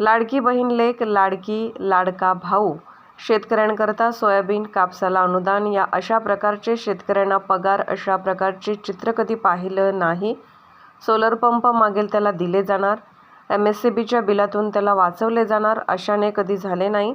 लाडकी बहीण लेख लाडकी लाडका भाऊ. शेतकऱ्यांकरता सोयाबीन कापसाला अनुदान. या अशा प्रकारचे शेतकऱ्यांना पगार अशा प्रकारचे चित्र कधी पाहिलं नाही. सोलर पंप मागेल त्याला दिले जाणार. एम एस सी बीच्या बिलातून त्याला वाचवले जाणार. अशाने कधी झाले नाही.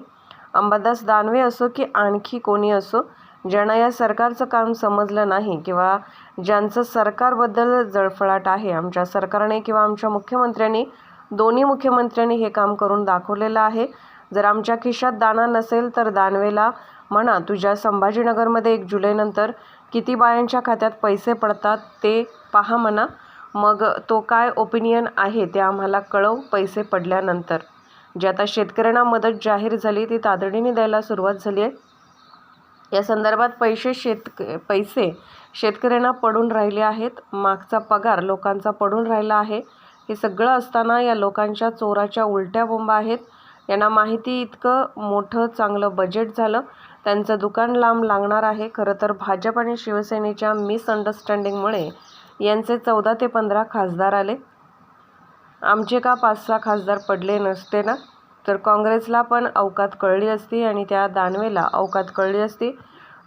अंबादास दानवे असो की आणखी कोणी असो ज्यांना या सरकारचं काम समजलं नाही किंवा ज्यांचं सरकारबद्दल जळफळाट आहे आमच्या सरकारने किंवा आमच्या मुख्यमंत्र्यांनी दोन्ही मुख्यमंत्र्यांनी हे काम करून दाखवलेलं आहे. जर आमच्या खिशात दाना नसेल तर दानवेला म्हणा तुझ्या संभाजीनगरमध्ये एक जुलैनंतर किती बायांच्या खात्यात पैसे पडतात ते पहा म्हणा. मग तो काय ओपिनियन आहे ते आम्हाला कळव पैसे पडल्यानंतर. जे आता शेतकऱ्यांना मदत जाहीर झाली ती तातडीने द्यायला सुरुवात झाली आहे. या संदर्भात पैसे शेत पैसे शेतकऱ्यांना पडून राहिले आहेत. मागचा पगार लोकांचा पडून राहिला आहे. हे सगळं असताना या लोकांच्या चोराच्या उलट्या बोंबा आहेत. यांना माहिती इतकं मोठं चांगलं बजेट झालं. त्यांचं दुकान लांब लागणार आहे. खरं तर भाजप आणि शिवसेनेच्या मिसअंडरस्टँडिंगमुळे यांचे चौदा ते पंधरा खासदार आले. आमचे का पाच सहा खासदार पडले नसते ना? तर काँग्रेसला पण अवकात कळली असती आणि त्या दानवेला अवकात कळली असती.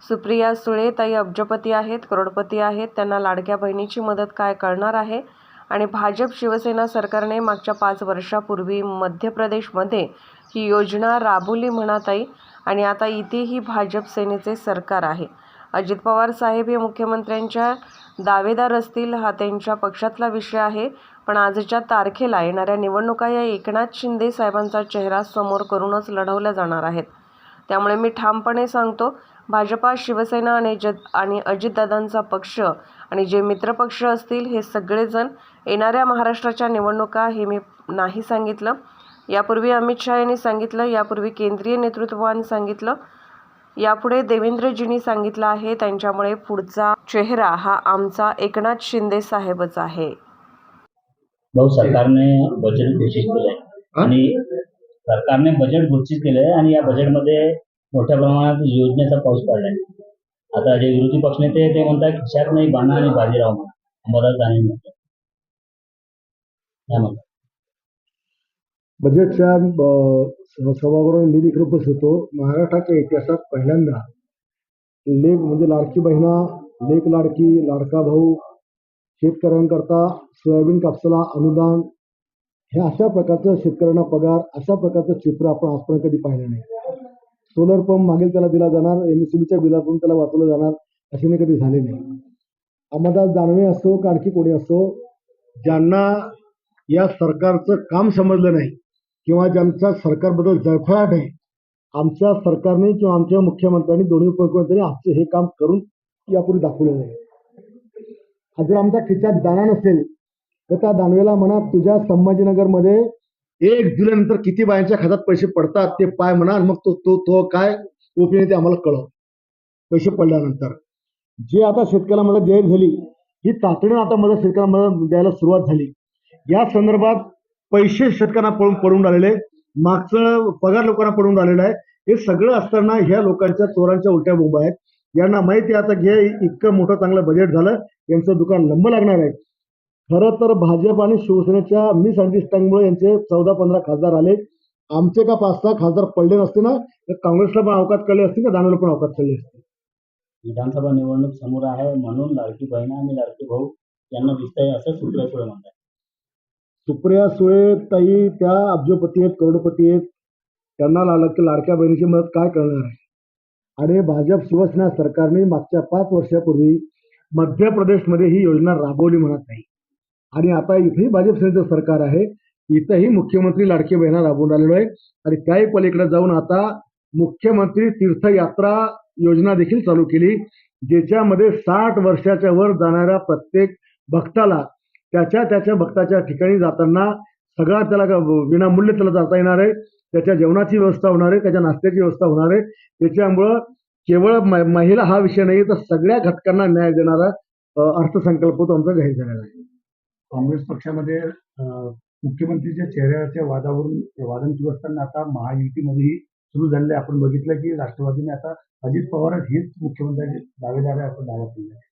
सुप्रिया सुळे ताई अब्जपती आहेत करोडपती आहेत. त्यांना लाडक्या बहिणीची मदत काय कळणार आहे? आणि भाजप शिवसेना सरकारने मागच्या पाच वर्षापूर्वी मध्य प्रदेशमध्ये ही योजना राबवली आई आणि आता इथेही भाजप सेनेचे सरकार आहे. अजित पवार साहेब हे मुख्यमंत्र्यांच्या दावेदार असतील हा त्यांच्या पक्षातला विषय आहे. पण आजच्या तारखेला येणाऱ्या निवडणुका या एकनाथ शिंदे साहेबांचा चेहरा समोर करूनच लढवल्या जाणार आहेत. त्यामुळे मी ठामपणे सांगतो भाजपा शिवसेना आणि ज आणि अजितदादांचा पक्ष आणि जे मित्रपक्ष असतील हे सगळेजण येणाऱ्या महाराष्ट्राच्या निवडणुका हे मी नाही सांगितलं. यापूर्वी अमित शहा यांनी सांगितलं यापूर्वी केंद्रीय नेतृत्वाने सांगितलं. यापुढे देवेंद्रजींनी सांगितलं आहे त्यांच्यामुळे पुढचा चेहरा हा आमचा एकनाथ शिंदे साहेबच आहे. भाऊ सरकारने बजेट घोषित केलंय. आणि सरकारने बजेट घोषित केलंय आणि या बजेटमध्ये मोठ्या प्रमाणात योजनेचा पाऊस पडलाय. आता जे विरोधी पक्षनेते ते म्हणतात खिशात नाही बाणा आणि बाजीराव म्हणा. अंबादास दानवे म्हणतात काय म्हणतात बजेटच्या अ, सभागृहात मी देखील उपस्थित होतो. महाराष्ट्राच्या इतिहासात पहिल्यांदा लेख म्हणजे लाडकी बहिणा लेख लाडकी लाडका भाऊ शेतकऱ्यांकरता सोयाबीन कापसाला अनुदान हे अशा प्रकारचं शेतकऱ्यांना पगार अशा प्रकारचं चित्र आपण आजपर्यंत कधी पाहिलं नाही. सोलर पंप मागेल त्याला दिला जाणार एम सी बीच्या बिलातून त्याला वाचवलं जाणार असे कधी झाले नाही. अमदास दानवे असो काडकी कोणी असो ज्यांना या सरकारचं काम समजलं नाही किंवा ज्यांचा सरकारबद्दल जळफळाट आहे आमच्या सरकारने किंवा आमच्या मुख्यमंत्र्यांनी दोन्ही उपमुख्यमंत्र्यांनी आमचं हे काम करून यापूर्वी दाखवलेलं आहे. जर आमचा खिशात दाना नसेल तर त्या दानवेला म्हणा तुझ्या संभाजीनगरमध्ये एक जुलैनंतर किती बायांच्या खात्यात पैसे पडतात ते पाय म्हणा मग तो तो तो काय उपयोग ते आम्हाला कळव. पैसे पडल्यानंतर. जे आता शेतकऱ्याला मदत जाहीर झाली ही तातडीनं आता मदत शेतकऱ्यांना मदत द्यायला सुरुवात झाली. या संदर्भात पैसे शेतकऱ्यांना पडून पडून राहिलेले मागचं पगार लोकांना पडून राहिलेलं आहे. हे सगळं असताना ह्या लोकांच्या चोरांच्या उलट्या बोंबा आहेत. यांना माहिती आहे आता घे इतकं मोठं चांगलं बजेट झालं यांचं दुकान लंब लागणार आहे. खरं तर भाजप आणि शिवसेनेच्या मिसअंडरस्टँडिंगमुळे यांचे चौदा पंधरा खासदार आले. आमचे का पाच सहा खासदार पडले नसते ना तर काँग्रेसला पण अवकात कळले असते का दानवेला पण अवकात कळले असते? विधानसभा निवडणूक समोर आहे म्हणून लाडकी बहिणा आणि लाडके भाऊ यांना दिसतंय असं सुप्रिया सुळे म्हणतात. सुप्रिया सुळे ताई त्या अब्जपती आहेत करोडपती आहेत. त्यांना लाडक लाडक्या बहिणीची मदत काय करणार आहे? आणि भाजप शिवसेना सरकारने मागच्या पाच वर्षापूर्वी मध्य प्रदेशमध्ये ही योजना राबवली म्हणत नाही. आणि आता इथेही भाजप सेनेचं सरकार आहे. इथंही मुख्यमंत्री लाडकी बहिणा राबवून राहिलेलो आहे. आणि त्याही पलीकडे जाऊन आता मुख्यमंत्री तीर्थयात्रा योजना देखील चालू केली ज्याच्यामध्ये साठ वर्षाच्या वर जाणाऱ्या प्रत्येक भक्ताला त्याच्या त्याच्या भक्ताच्या ठिकाणी जाताना सगळा त्याला विनामूल्य त्याला जाता येणार आहे. त्याच्या जेवणाची व्यवस्था होणार आहे त्याच्या नाश्त्याची व्यवस्था होणार आहे. त्याच्यामुळं केवळ म- महिला हा विषय नाही तर सगळ्या घटकांना न्याय देणारा अर्थसंकल्प तो आमचा जाहीर झालेला आहे. काँग्रेस पक्षामध्ये मुख्यमंत्रीच्या चेहऱ्याच्या वादावरून वादन सुरू असताना आता महायुतीमध्येही सुरू झालेलं आहे. आपण बघितलं की राष्ट्रवादीने आता अजित पवार हेच मुख्यमंत्र्यांचे दावेदार आहे असं दावा केला आहे.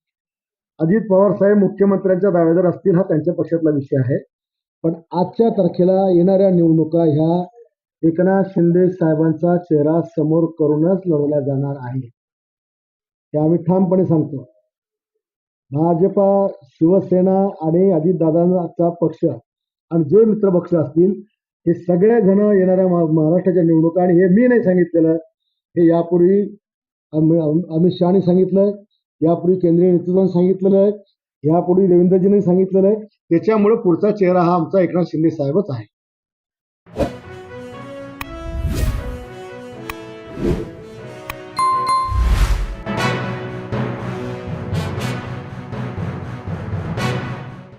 अजित पवार साहेब मुख्यमंत्र्यांच्या दावेदार असतील हा त्यांच्या पक्षातला विषय आहे. पण आजच्या तारखेला येणाऱ्या निवडणुका ह्या एकनाथ शिंदे साहेबांचा चेहरा समोर करूनच लढवला जाणार आहे हे आम्ही ठामपणे सांगतो. भाजपा शिवसेना आणि अजितदादांचा पक्ष आणि जे मित्रपक्ष असतील हे सगळे जण येणाऱ्या महा- महाराष्ट्राच्या निवडणुका आणि हे मी नाही सांगितलेलं हे यापूर्वी अमित शहाने सांगितलं यापूर्वी केंद्रीय नेतृत्वाने सांगितलेलं आहे यापूर्वी देवेंद्रजींनी सांगितलेलं आहे त्याच्यामुळे पुढचा चेहरा हा आमचा एकनाथ शिंदे साहेबच आहे.